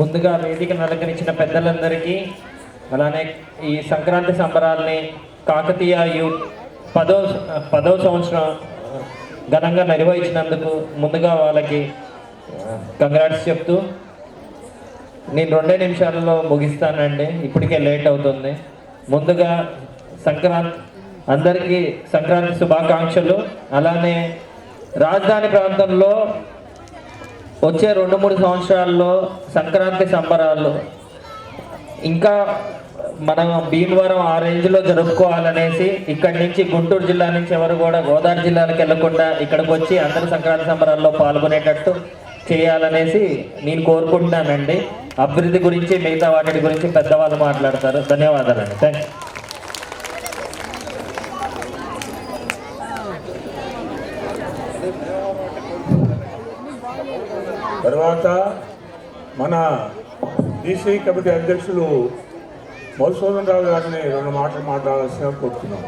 ముందుగా వేదికను అలంకరించిన పెద్దలందరికీ అలానే ఈ సంక్రాంతి సంబరాల్ని కాకతీయ యూత్ పదో పదో సంవత్సరం ఘనంగా నిర్వహించినందుకు ముందుగా వాళ్ళకి కంగ్రాట్స్ చెప్తూ నేను రెండే నిమిషాలలో ముగిస్తానండి. ఇప్పటికే లేట్ అవుతుంది. ముందుగా సంక్రాంతి అందరికీ సంక్రాంతి శుభాకాంక్షలు. అలానే రాజధాని ప్రాంతంలో వచ్చే రెండు మూడు సంవత్సరాల్లో సంక్రాంతి సంబరాలు. ఇంకా మనం భీమవరం ఆ రేంజ్లో జరుపుకోవాలనేసి ఇక్కడి నుంచి గుంటూరు జిల్లా నుంచి ఎవరు కూడా గోదావరి జిల్లాలకు వెళ్ళకుండా ఇక్కడికి వచ్చి అందరు సంక్రాంతి సంబరాల్లో పాల్గొనేటట్టు చేయాలనేసి నేను కోరుకుంటున్నానండి. అభివృద్ధి గురించి మిగతా వాటి గురించి పెద్దవాళ్ళు మాట్లాడతారు. ధన్యవాదాలండి. థ్యాంక్ యూ తర్వాత మన బీసీ కమిటీ అధ్యక్షులు మధుసూదన్ రావు గారిని రెండు మాటలు మాట్లాడాల్సిన కోరుతున్నాం.